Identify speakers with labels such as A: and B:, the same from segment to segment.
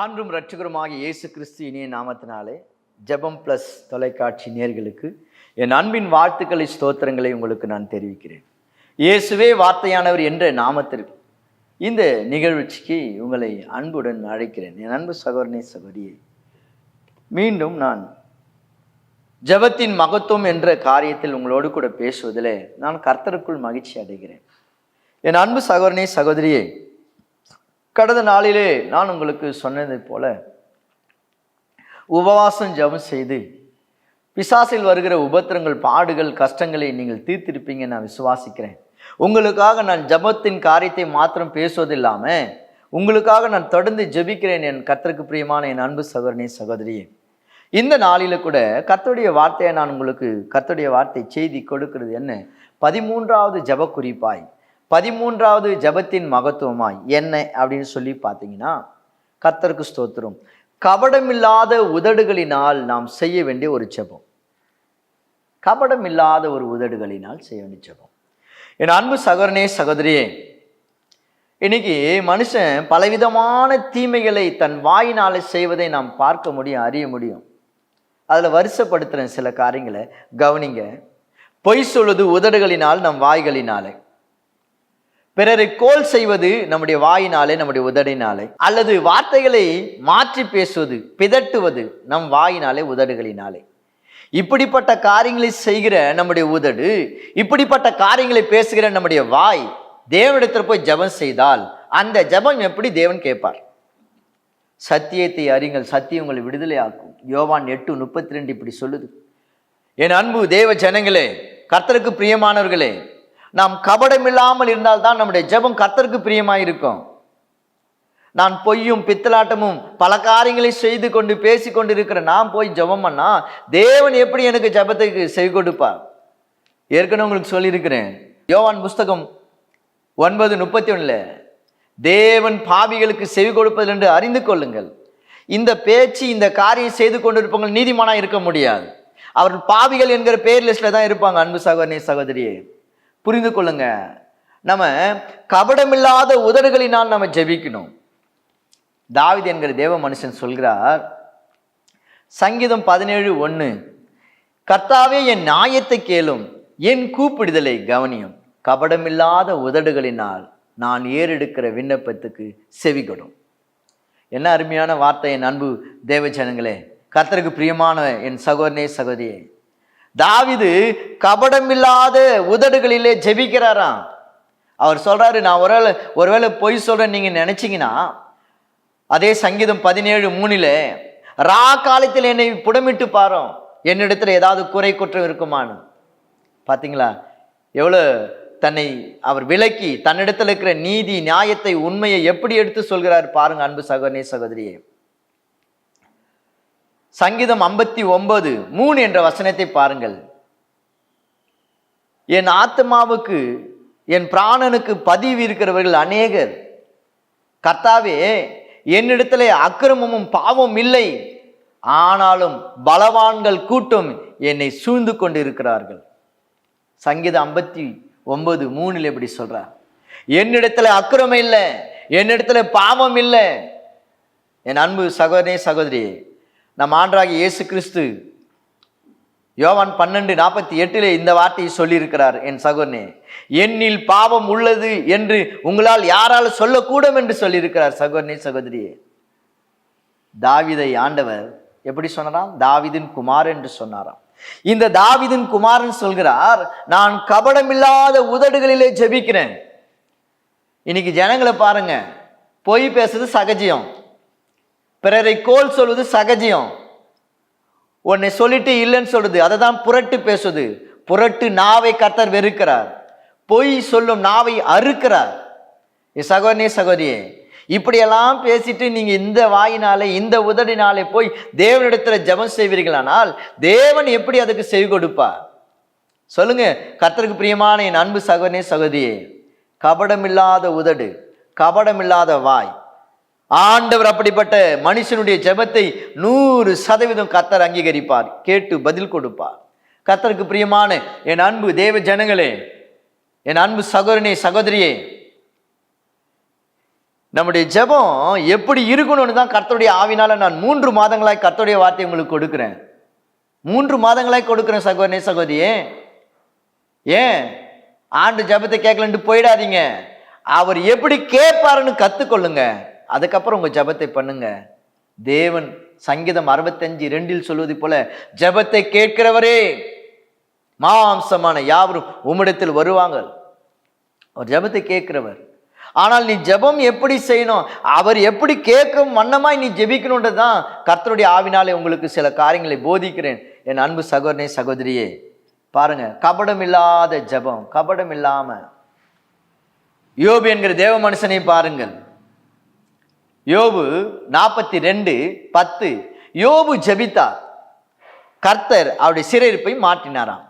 A: ஆண்டும் இரட்சகருமாக இயேசு கிறிஸ்து இனிய நாமத்தினாலே ஜெபம் ப்ளஸ் தொலைக்காட்சி நேர்களுக்கு என் அன்பின் வாழ்த்துக்களை ஸ்தோத்திரங்களை உங்களுக்கு நான் தெரிவிக்கிறேன். இயேசுவே வார்த்தையானவர் என்ற நாமத்திற்கு இந்த நிகழ்ச்சிக்கு உங்களை அன்புடன் அழைக்கிறேன். என் அன்பு சகோதரனே சகோதரியை மீண்டும் நான் ஜெபத்தின் மகத்துவம் என்ற காரியத்தில் உங்களோடு கூட பேசுவதில் நான் கர்த்தருக்குள் மகிழ்ச்சி அடைகிறேன். என் அன்பு சகோதரனே சகோதரியே கடந்த நாளிலே நான் உங்களுக்கு சொன்னதை போல உபவாசம் ஜெபம் செய்து பிசாசில் வருகிற உபத்திரங்கள் பாடுகள் கஷ்டங்களை நீங்கள் தீர்த்திருப்பீங்க நான் விசுவாசிக்கிறேன். உங்களுக்காக நான் ஜெபத்தின் காரியத்தை மாத்திரம் பேசுவதில்லாமல் உங்களுக்காக நான் தொடர்ந்து ஜெபிக்கிறேன் என் கர்த்தருக்கு பிரியமான என் அன்பு சகோதரனே சகோதரியே. இந்த நாளில கூட கர்த்தருடைய வார்த்தையை நான் உங்களுக்கு கர்த்தருடைய வார்த்தை செய்தி கொடுக்கிறது என்ன? பதிமூன்றாவது ஜெப குறிப்பாய் பதிமூன்றாவது ஜெபத்தின் மகத்துவமாய் என்ன அப்படின்னு சொல்லி பார்த்தீங்கன்னா கத்தருக்கு ஸ்தோத்திரம். கபடமில்லாத உதடுகளினால் நாம் செய்ய வேண்டிய ஒரு ஜெபம். கபடமில்லாத ஒரு உதடுகளினால் செய்ய வேண்டிய ஜெபம். என் அன்பு சகோதரனே சகோதரியே இன்னைக்கு மனுஷன் பலவிதமான தீமைகளை தன் வாயினால் செய்வதை நாம் பார்க்க முடியும் அறிய முடியும். அதில் வருஷப்படுத்துகிற சில காரியங்களை. கவனிங்க. பொய் சொல்வது உதடுகளினால் நம் வாய்களினாலே. பிறரை கோல் செய்வது நம்முடைய வாயினாலே நம்முடைய உதடினாலே அல்லது வார்த்தைகளை மாற்றி பேசுவது பிதட்டுவது நம் வாயினாலே உதடுகளினாலே. இப்படிப்பட்ட காரியங்களை செய்கிற நம்முடைய உதடு இப்படிப்பட்ட காரியங்களை பேசுகிற நம்முடைய வாய் தேவனிடத்தில் போய் ஜெபம் செய்தால் அந்த ஜெபம் எப்படி தேவன் கேட்பார்? சத்தியத்தை அறிங்கள் சத்தியம் உங்களை விடுதலை ஆக்கும் யோவான் எட்டு முப்பத்தி ரெண்டு இப்படி சொல்லுது. என் அன்பு தேவ ஜனங்களே கர்த்தருக்கு பிரியமானவர்களே நாம் கபடமில்லாமல் இருந்தால்தான் நம்முடைய ஜெபம் கர்த்தருக்கு பிரியமாக இருக்கும் நான் பொய்யும் பித்தலாட்டமும் பல காரியங்களை செய்து கொண்டு பேசி கொண்டு இருக்கிற நான் போய் ஜெபம் பண்ணா தேவன் எப்படி எனக்கு ஜெபத்துக்கு செவி கொடுப்பார்? ஏற்கனவே உங்களுக்கு சொல்லியிருக்கிறேன். யோவான் புஸ்தகம் ஒன்பது முப்பத்தி ஒன்றில் தேவன் பாவிகளுக்கு செவி கொடுப்பது என்று அறிந்து கொள்ளுங்கள். இந்த பேச்சு இந்த காரியம் செய்து கொண்டிருப்பவங்க நீதிமானாக இருக்க முடியாது. அவர் பாவிகள் என்கிற பேர் லிஸ்ட்டில் தான் இருப்பாங்க அன்பு சகோதரி சகோதரியே. புரிந்து கொள்ளுங்க. நம்ம கபடமில்லாத உதடுகளினால் நம்ம ஜெபிக்கணும். தாவித் என்கிற தேவ மனுஷன் சொல்கிறார் சங்கீதம் பதினேழு ஒன்று கர்த்தாவே என் நியாயத்தை கேளும் என் கூப்பிடுதலை கவனியும். கபடமில்லாத உதடுகளினால் நான் ஏறெடுக்கிற விண்ணப்பத்துக்கு செவிகொடும். என்ன அருமையான வார்த்தை என் அன்பு தேவ ஜனங்களே. கர்த்தருக்கு பிரியமான என் சகோதரனே சகோதரியே. தாவிது கபடமில்லாத உதடுகளிலே ஜெபிக்கிறாராம். அவர் சொல்றாரு நான் ஒருவேளை ஒருவேளை பொய் சொல்றேன் நீங்க நினைச்சீங்கன்னா அதே சங்கீதம் பதினேழு மூணில ரா காலத்தில் என்னை புடமிட்டு பாரோம் என்னிடத்துல ஏதாவது குறை குற்றம் இருக்குமான்னு. பார்த்தீங்களா எவ்வளோ தன்னை அவர் விலக்கி தன்னிடத்தில் இருக்கிற நீதி நியாயத்தை உண்மையை எப்படி எடுத்து சொல்கிறார் பாருங்க அன்பு சகோதரே சகோதரியே. சங்கீதம் ஐம்பத்தி ஒன்பது மூணு என்ற வசனத்தை பாருங்கள். என் ஆத்மாவுக்கு என் பிராணனுக்கு பதிவு இருக்கிறவர்கள் அநேகர். கர்த்தாவே என்னிடத்தில் அக்கிரமமும் பாவம் இல்லை. ஆனாலும் பலவான்கள் கூட்டம் என்னை சூழ்ந்து கொண்டு இருக்கிறார்கள் சங்கீதம் ஐம்பத்தி ஒன்பது மூணில் எப்படி சொல்றார் என்னிடத்துல அக்கிரமம் இல்லை என்னிடத்துல பாவம் இல்லை. என் அன்பு சகோதரே சகோதரி நம் ஆண்டராகி இயேசு கிறிஸ்து யோவான் பன்னெண்டு நாற்பத்தி எட்டிலே இந்த வார்த்தையை சொல்லியிருக்கிறார் என் சகோனே என்னில் பாவம் உள்ளது என்று உங்களால் யாரால் சொல்லக்கூடும் என்று சொல்லியிருக்கிறார் சகோதரனே சகோதரியே. தாவிதை ஆண்டவர் எப்படி சொன்னாராம்? தாவிதின் குமார் என்று சொன்னாராம். இந்த தாவிதின் குமாரன் சொல்கிறார் நான் கபடமில்லாத உதடுகளிலே ஜெபிக்கிறேன். இன்னைக்கு ஜனங்களை பாருங்க பொய் பேசுறது சகஜியம் பிறரை கோல் சொல்வது சகஜியம். உன்னை சொல்லிட்டு இல்லைன்னு சொல்றது அதை தான் புரட்டு பேசுது. புரட்டு நாவை கர்த்தர் வெறுக்கிறார். பொய் சொல்லும் நாவை அறுக்கிறார். என் சகோதரனே சகோதரியே இப்படியெல்லாம் பேசிட்டு நீங்கள் இந்த வாயினாலே இந்த உதடினாலே போய் தேவனிடத்தில் ஜெபம் செய்வீர்களானால் தேவன் எப்படி அதுக்கு செவி கொடுப்பார்? சொல்லுங்க கர்த்தருக்கு பிரியமான என் அன்பு சகோதரனே சகோதரியே. கபடமில்லாத உதடு கபடமில்லாத வாய் ஆண்டவர் அப்படிப்பட்ட மனுஷனுடைய ஜெபத்தை நூறு சதவீதம் கத்தர் அங்கீகரிப்பார். கேட்டு பதில் கொடுப்பார். கத்தருக்கு பிரியமான என் அன்பு தேவ ஜனங்களே என் அன்பு சகோதரனே சகோதரியே நம்முடைய ஜெபம் எப்படி இருக்கணும்னு தான் கர்த்தருடைய ஆவினால நான் மூன்று மாதங்களாய் கர்த்தருடைய வார்த்தை உங்களுக்கு கொடுக்குறேன். மூன்று மாதங்களாய் கொடுக்குறேன் சகோதரனே சகோதரியே. ஏன்? ஆண்டு ஜெபத்தை கேட்கலன்ட்டு போயிடாதீங்க. அவர் எப்படி கேட்பாருன்னு கற்றுக்கொள்ளுங்க அதுக்கப்புறம் உங்கள் ஜெபத்தை பண்ணுங்க. தேவன் சங்கீதம் அறுபத்தஞ்சு ரெண்டில் சொல்வது போல ஜெபத்தை கேட்கிறவரே மாம்சமான யாவரும் உம்மிடத்தில் வருவாங்க. அவர் ஜெபத்தை கேட்கிறவர். ஆனால் நீ ஜெபம் எப்படி செய்யணும்? அவர் எப்படி கேட்கும் வண்ணமாய் நீ ஜெபிக்கணுன்றது தான் கர்த்தருடைய ஆவினாலே உங்களுக்கு சில காரியங்களை போதிக்கிறேன். என் அன்பு சகோதரனே சகோதரியே பாருங்க கபடம் இல்லாத ஜெபம் கபடம் இல்லாம யோபி என்கிற தேவ மனுஷனை பாருங்கள். யோபு நாற்பத்தி ரெண்டு பத்து. யோபு ஜெபித்தார். கர்த்தர் அவருடைய சிறையிருப்பை மாற்றினாராம்.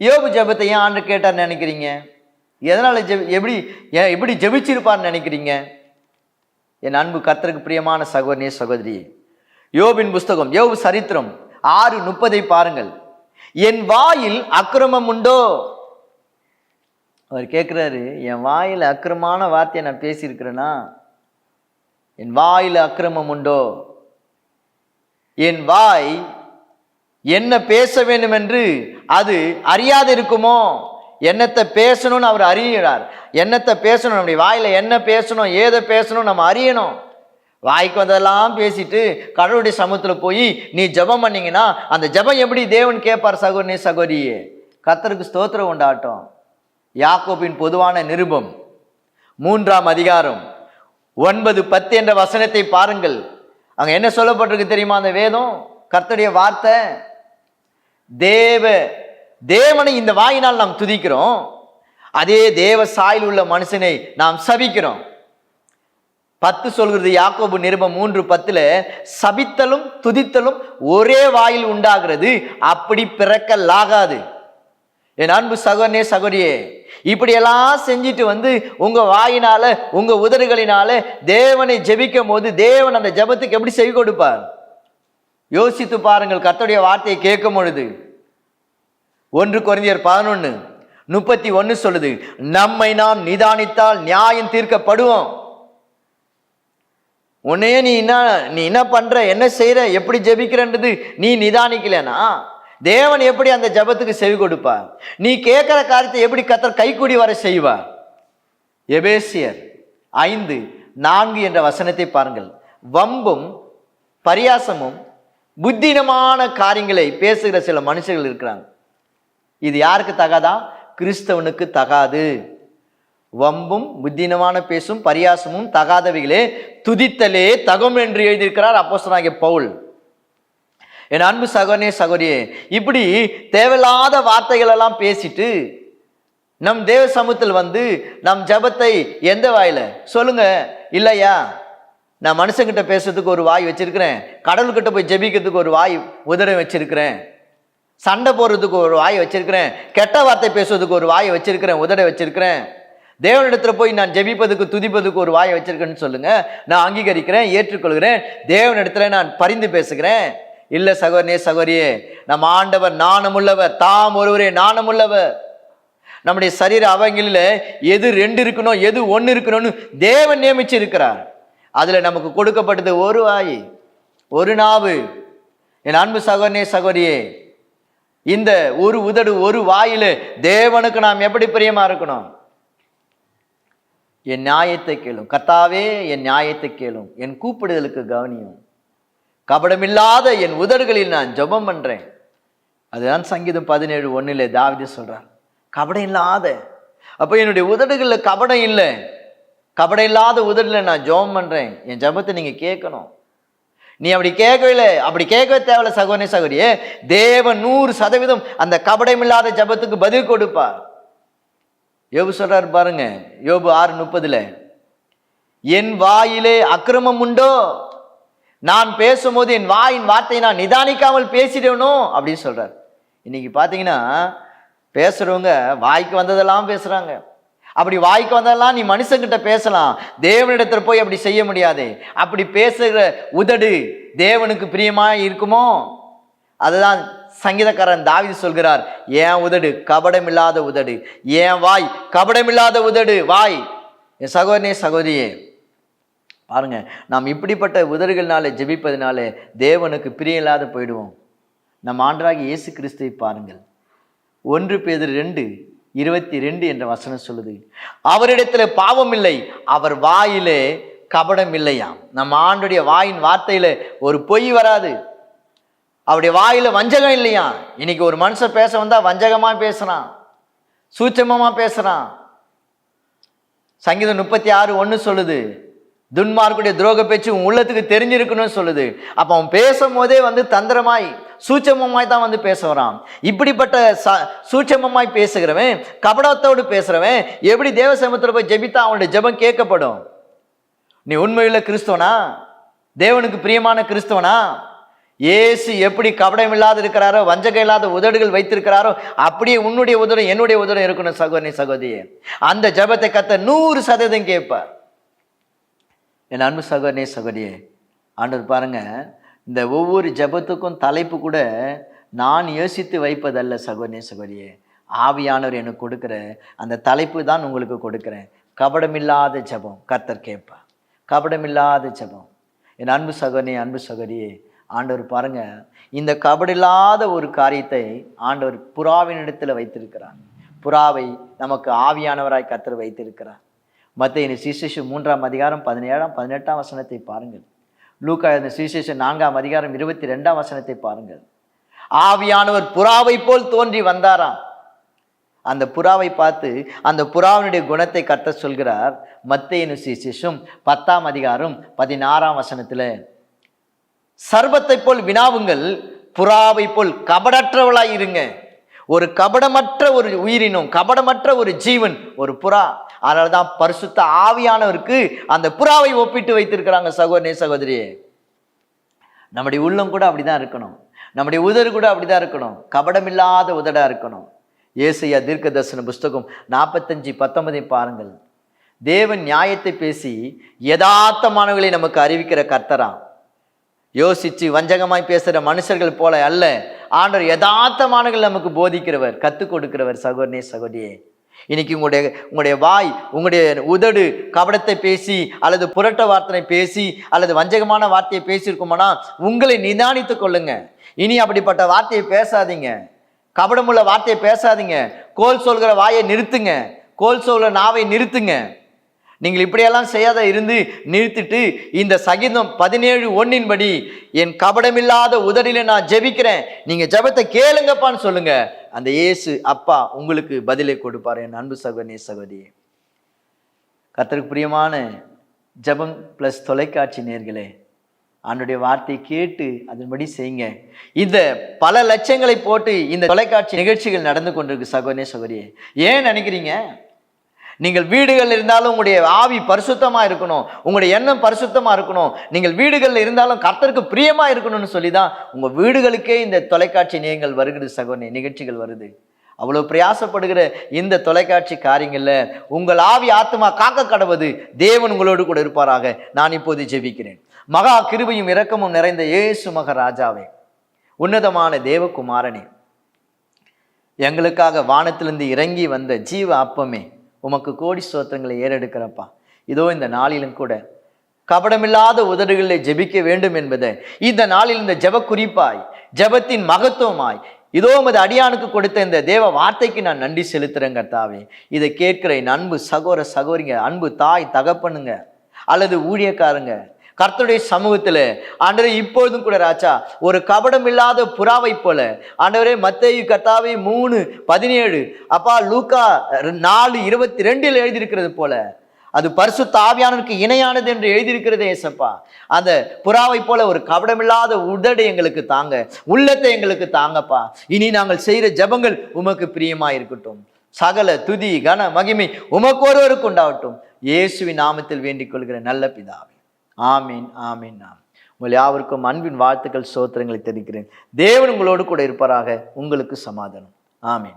A: யோபு ஜபத்தை ஏன் ஆண்டு கேட்டார்னு நினைக்கிறீங்க? எதனால் ஜெபி எப்படி ஏன் எப்படி ஜெபிச்சிருப்பார்னு நினைக்கிறீங்க? என் அன்பு கர்த்தருக்கு பிரியமான சகோதரிய சகோதரி யோபின் புஸ்தகம் யோபு சரித்திரம் ஆறு முப்பதை பாருங்கள். என் வாயில் அக்கிரமம் உண்டோ? அவர் கேட்குறாரு என் வாயில் அக்கிரமான வார்த்தையை நான் பேசியிருக்கிறேனா? என் வாயில் அக்கிரமம் உண்டோ? என் வாய் என்ன பேச வேண்டும் என்று அது அறியாது இருக்குமோ? என்னத்தை பேசணும்னு அவர் அறியிறார் என்னத்தை பேசணும்? நம்முடைய வாயில் என்ன பேசணும்? ஏதை பேசணும்? நம்ம அறியணும். வாய்க்கு வந்ததெல்லாம் பேசிட்டு கடவுளுடைய சமூகத்தில் போய் நீ ஜெபம் பண்ணீங்கன்னா அந்த ஜெபம் எப்படி தேவன் கேட்பார்? சகோதரனே சகோதரியே கத்தருக்கு ஸ்தோத்திரம் உண்டாட்டம் யாக்கோபின் பொதுவான நிருபம் மூன்றாம் அதிகாரம். ஒன்பது பத்து என்ற வசனத்தை பாருங்கள். அங்க என்ன சொல்லப்பட்டிருக்கு தெரியுமா? அந்த வேதம் கர்த்தருடைய வார்த்தை. தேவ தேவனை இந்த வாயினால் நாம் துதிக்கிறோம். அதே தேவ சாயில் உள்ள மனுஷனை நாம் சபிக்கிறோம். பத்து சொல்கிறது யாக்கோபு நிருபம் மூன்று பத்துல சபித்தலும் துதித்தலும் ஒரே வாயில் உண்டாகிறது அப்படி பிறக்கலாகாது. என் அன்பு சகோனே சகோரியே இப்படியெல்லாம் செஞ்சுட்டு வந்து உங்கள் வாயினால் உங்கள் உதடுகளினால தேவனை ஜெபிக்கும் போது தேவன் அந்த ஜெபத்துக்கு எப்படி செவி கொடுப்பார்? யோசித்து பாருங்கள் கத்தோடைய வார்த்தையை கேட்கும் பொழுது. ஒன்று குறைந்தியர் பதினொன்று முப்பத்தி ஒன்று சொல்லுது நம்மை நாம் நிதானித்தால் நியாயம் தீர்க்கப்படுவோம். உன்னையே நீ என்ன நீ என்ன பண்ணுற என்ன செய்கிற எப்படி ஜெபிக்கிறன்றது நீ நிதானிக்கலனா தேவன் எப்படி அந்த ஜெபத்துக்கு செவி கொடுப்பார்? நீ கேட்குற காரியத்தை எப்படி கத்தர் கைக்கூடி வர செய்வார்? எபேசியர் ஐந்து நான்கு என்ற வசனத்தை பாருங்கள். வம்பும் பரியாசமும் புத்தினமான காரியங்களை பேசுகிற சில மனுஷர்கள் இருக்கிறாங்க. இது யாருக்கு தகாதா? கிறிஸ்தவனுக்கு தகாது. வம்பும் புத்தினமான பேசும் பரியாசமும் தகாதவைகளே துதித்தலே தகும் என்று எழுதியிருக்கிறார் அப்போஸ்தலனாகிய பவுல். என் அன்பு சகோனே சகோதரியே இப்படி தேவையில்லாத வார்த்தைகள் எல்லாம் பேசிட்டு நம் தேவ சமூகத்தில் வந்து நம் ஜெபத்தை எந்த வாயில? சொல்லுங்க. இல்லையா? நான் மனுஷங்கிட்ட பேசுறதுக்கு ஒரு வாய் வச்சிருக்கிறேன். கடவுள்கிட்ட போய் ஜெபிக்கிறதுக்கு ஒரு வாய் உதரம் வச்சிருக்கிறேன். சண்டை போடுறதுக்கு ஒரு வாய் வச்சிருக்கிறேன். கெட்ட வார்த்தை பேசுறதுக்கு ஒரு வாயை வச்சிருக்கிறேன். உதட வச்சிருக்கிறேன். தேவனிடத்துல போய் நான் ஜெபிப்பதுக்கு துதிப்பதுக்கு ஒரு வாயை வச்சிருக்கேன்னு சொல்லுங்க. நான் அங்கீகரிக்கிறேன் ஏற்றுக்கொள்கிறேன். தேவனிடத்துல நான் பரிந்து பேசுகிறேன். இல்ல சகோதரனே சகோதரியே நம் ஆண்டவர் நாணமுள்ளவர் தாம் ஒருவரே நாணமுள்ளவர். நம்முடைய சரீர அவங்களில் எது ரெண்டு இருக்கணும் எது ஒன்று இருக்கணும்னு தேவன் நியமிச்சு இருக்கிறார் அதில் நமக்கு கொடுக்கப்பட்டது ஒரு வாய் ஒரு நாவு. என் அன்பு சகோதரனே சகோதரியே இந்த ஒரு உதடு ஒரு வாயில் தேவனுக்கு நாம் எப்படி பிரியமா இருக்கணும்? என் நியாயத்தை கேளும். கத்தாவே என் நியாயத்தை கேளும். என் கூப்பிடுதலுக்கு கவனியும். கபடமில்லாத என் உதடுகளில் நான் ஜெபம் பண்றேன். அதுதான் சங்கீதம் பதினேழு ஒண்ணுல தாவிதி சொல்றார். கபடம் இல்லாத அப்போ என்னுடைய உதடுகளில் கபடம் இல்லை. கபடம் இல்லாத உதடுல நான் ஜெபம் பண்றேன். என் ஜெபத்தை நீங்க கேட்கணும். நீ அப்படி கேட்கவே இல்லை அப்படி கேட்கவே தேவையில்ல சகோதரி சகோதரியே. தேவன் நூறு சதவீதம் அந்த கபடமில்லாத ஜெபத்துக்கு பதில் கொடுப்பார். யோபு சொல்றாரு பாருங்க. யோபு ஆறு முப்பதுல என் வாயிலே அக்கிரமம் உண்டோ? நான் பேசும்போது என் வாயின் வார்த்தையை நான் நிதானிக்காமல் பேசிடணும் அப்படின்னு சொல்கிறார் இன்னைக்கு பார்த்தீங்கன்னா பேசுகிறவங்க வாய்க்கு வந்ததெல்லாம் பேசுகிறாங்க அப்படி வாய்க்கு வந்ததெல்லாம் நீ மனுஷங்கிட்ட பேசலாம். தேவனிடத்தில் போய் அப்படி செய்ய முடியாது. அப்படி பேசுகிற உதடு தேவனுக்கு பிரியமாக இருக்குமோ? அதுதான் சங்கீதக்காரன் தாவீது சொல்கிறார் ஏன் உதடு? கபடமில்லாத உதடு. ஏன் வாய்? கபடமில்லாத உதடு. வாய். என் சகோதரனே சகோதரியே பாருங்க நாம் இப்படிப்பட்ட உதறுகள்னாலே ஜெபிப்பதினாலே தேவனுக்கு பிரியமில்லாத போயிடுவோம். நம் ஆண்டராகி இயேசு கிறிஸ்துவை பாருங்கள். ஒன்று பேதர் ரெண்டு இருபத்தி ரெண்டு என்ற வசனம் சொல்லுது. அவரிடத்தில் பாவம் இல்லை அவர் வாயிலே கபடம் இல்லையாம். நம்ம ஆண்டுடைய வாயின் வார்த்தையில் ஒரு பொய் வராது. அவருடைய வாயில் வஞ்சகம் இல்லையா இன்னைக்கு ஒரு மனுஷன் பேச வந்தால் வஞ்சகமாக பேசுகிறான் சூட்சமமாக பேசுகிறான் சங்கீதம் முப்பத்தி ஆறு ஒன்று சொல்லுது துன்மார்க்குடைய துரோக பேச்சு உன் உள்ளத்துக்கு தெரிஞ்சிருக்கணும்னு சொல்லுது. அப்போ அவன் பேசும் போதே வந்து தந்திரமாய் சூட்சமமாய் தான் வந்து பேச வரான். இப்படிப்பட்ட ச சூட்சமமாய் பேசுகிறவன் கபடத்தோடு பேசுகிறவன் எப்படி தேவசமத்தில் போய் ஜெபித்தா அவனுடைய ஜெபம் கேட்கப்படும்? நீ உண்மையுள்ள கிறிஸ்தவனா? தேவனுக்கு பிரியமான கிறிஸ்தவனா? ஏசு எப்படி கபடம் இல்லாத இருக்கிறாரோ வஞ்சகம் இல்லாத உதடுகள் வைத்திருக்கிறாரோ அப்படியே உன்னுடைய உதடும் என்னுடைய உதடும் இருக்கணும் சகோதரி சகோதரியே. அந்த ஜெபத்தை கத்த நூறு சதவீதம் கேட்பார். என் அன்பு சகோதரனே சகோதரியே ஆண்டவர் பாருங்கள் இந்த ஒவ்வொரு ஜெபத்துக்கும் தலைப்பு கூட நான் யோசித்து வைப்பதல்ல சகோதரனே சகோதரியே. ஆவியானவர் எனக்கு கொடுக்குற அந்த தலைப்பு தான் உங்களுக்கு கொடுக்குறேன். கபடமில்லாத ஜெபம் கர்த்தர் கேட்பா கபடமில்லாத ஜெபம். என் அன்பு சகோதரனே அன்பு சகோதரியே ஆண்டவர் பாருங்கள் இந்த கபடில்லாத ஒரு காரியத்தை ஆண்டவர் புறாவினிடத்தில் வைத்திருக்கிறார். புறாவை நமக்கு ஆவியானவராய் கத்தர் வைத்திருக்கிறார். மத்திய சிசேஷு மூன்றாம் அதிகாரம் பதினேழாம் பதினெட்டாம் வசனத்தை பாருங்கள். லூக்கா இந்த நான்காம் அதிகாரம் இருபத்தி ரெண்டாம் வசனத்தை பாருங்கள். ஆவியானவர் புறாவை போல் தோன்றி வந்தாராம். அந்த புறாவை பார்த்து அந்த புறாவினுடைய குணத்தை கத்த சொல்கிறார். மத்தையனு சுவிசேஷம் பத்தாம் அதிகாரம் பதினாறாம் வசனத்தில் சர்வத்தை போல் வினாவுங்கள் புறாவை போல் கபடற்றவளாய் இருங்க. ஒரு கபடமற்ற ஒரு உயிரினம் கபடமற்ற ஒரு ஜீவன் ஒரு புறா. அதனால தான் பரிசுத்த ஆவியானவருக்கு அந்த புறாவை ஒப்பிட்டு வைத்திருக்கிறாங்க சகோதரே சகோதரியே. நம்முடைய உள்ளம் கூட அப்படிதான் இருக்கணும். நம்முடைய உதடு கூட அப்படிதான் இருக்கணும். கபடமில்லாத உதடா இருக்கணும். ஏசையா தீர்க்க தரிசன புஸ்தகம் நாற்பத்தஞ்சு பத்தொன்பதை பாருங்கள். தேவன் நியாயத்தை பேசி யதார்த்தமானவர்களை நமக்கு அறிவிக்கிற கர்த்தராம் யோசித்து வஞ்சகமாய் பேசுகிற மனுஷர்கள் போல அல்ல. ஆண்டவர் யதார்த்தமானங்கள் நமக்கு போதிக்கிறவர் கற்றுக் கொடுக்கிறவர் சகோதரனே சகோதரியே. இன்னைக்கு உங்களுடைய உங்களுடைய வாய் உங்களுடைய உதடு கபடத்தை பேசி அல்லது புரட்ட வார்த்தனை பேசி அல்லது வஞ்சகமான வார்த்தையை பேசியிருக்குமானா உங்களை நிதானித்துக் கொள்ளுங்க. இனி அப்படிப்பட்ட வார்த்தையை பேசாதீங்க. கபடமுள்ள வார்த்தையை பேசாதீங்க. கோல் சொல்கிற வாயை நிறுத்துங்க. கோல் சொல்கிற நாவை நிறுத்துங்க. நீங்கள் இப்படியெல்லாம் செய்யாத இருந்து நிறுத்திட்டு இந்த சகிதம் பதினேழு ஒன்னின்படி என் கபடமில்லாத உதடில நான் ஜெபிக்கிறேன். நீங்கள் ஜெபத்தை கேளுங்கப்பான்னு சொல்லுங்க. அந்த இயேசு அப்பா உங்களுக்கு பதிலை கொடுப்பார் என் அன்பு சகோதரி சகோதரி. கத்தருக்கு பிரியமான ஜெபம் ப்ளஸ் தொலைக்காட்சி நேர்களே அவனுடைய வார்த்தை கேட்டு அதன்படி செய்யுங்க. இந்த பல லட்சங்களை போட்டு இந்த தொலைக்காட்சி நிகழ்ச்சிகள் நடந்து கொண்டிருக்கு சகோதரே சகோதரியே. ஏன் நினைக்கிறீங்க? நீங்கள் வீடுகள் இருந்தாலும் உங்களுடைய ஆவி பரிசுத்தமாக இருக்கணும். உங்களுடைய எண்ணம் பரிசுத்தமாக இருக்கணும். நீங்கள் வீடுகளில் இருந்தாலும் கர்த்தருக்கு பிரியமாக இருக்கணும்னு சொல்லி தான் உங்கள் வீடுகளுக்கே இந்த தொலைக்காட்சி நியங்கள் வருகிறது சகோதரி நிகழ்ச்சிகள் வருது. அவ்வளோ பிரயாசப்படுகிற இந்த தொலைக்காட்சி காரியங்களில் உங்கள் ஆவி ஆத்மா காக்க கடவுது தேவன் உங்களோடு கூட இருப்பாராக. நான் இப்போது ஜெபிக்கிறேன். மகா கிருபையும் இரக்கமும் நிறைந்த இயேசு மகராஜாவே உன்னதமான தேவகுமாரனே எங்களுக்காக வானத்திலிருந்து இறங்கி வந்த ஜீவ அப்பமே உமக்கு கோடி ஸ்தோத்திரங்களை ஏறெடுக்கிறப்பா. இதோ இந்த நாளிலும் கூட கபடமில்லாத உதடுகளில் ஜெபிக்க வேண்டும் என்பதை. இந்த நாளில் இந்த ஜெப குறிப்பாய் ஜெபத்தின் மகத்துவமாய் இதோ உமது அடியானுக்கு கொடுத்த இந்த தேவ வார்த்தைக்கு நான் நன்றி செலுத்துறேன் கர்த்தாவே. இதை கேட்கிற என் அன்பு சகோர சகோரிங்க அன்பு தாய் தகப்பனுங்க அல்லது ஊழியக்காரங்க கர்த்தருடைய சமூகத்தில். ஆண்டவரே இப்பொழுதும் கூட ராஜா ஒரு கபடம் இல்லாத புறாவை போல. ஆண்டவரே மத்தேயு கர்த்தாவை மூணு பதினேழு அப்பா லூக்கா நாலு இருபத்தி ரெண்டில் எழுதியிருக்கிறது போல. அது பரிசு தாவியானனுக்கு இணையானது என்று எழுதியிருக்கிறதே ஏசப்பா அந்த புறாவை போல ஒரு கபடமில்லாத உதடு எங்களுக்கு தாங்க உள்ளத்தை எங்களுக்கு தாங்கப்பா. இனி நாங்கள் செய்கிற ஜெபங்கள் உமக்கு பிரியமா இருக்கட்டும் சகல துதி கன மகிமை உமக்கு ஒருவருக்கு உண்டாகட்டும். இயேசுவின் நாமத்தில் வேண்டிக் கொள்கிற நல்ல பிதாவே. ஆமீன் ஆமீன் ஆம் உங்கள் யாவருக்கும் அன்பின் வாழ்த்துக்கள் சோத்திரங்களை தெரிவிக்கிறேன். தேவன் உங்களோடு கூட இருப்பாராக. உங்களுக்கு சமாதானம். ஆமீன்.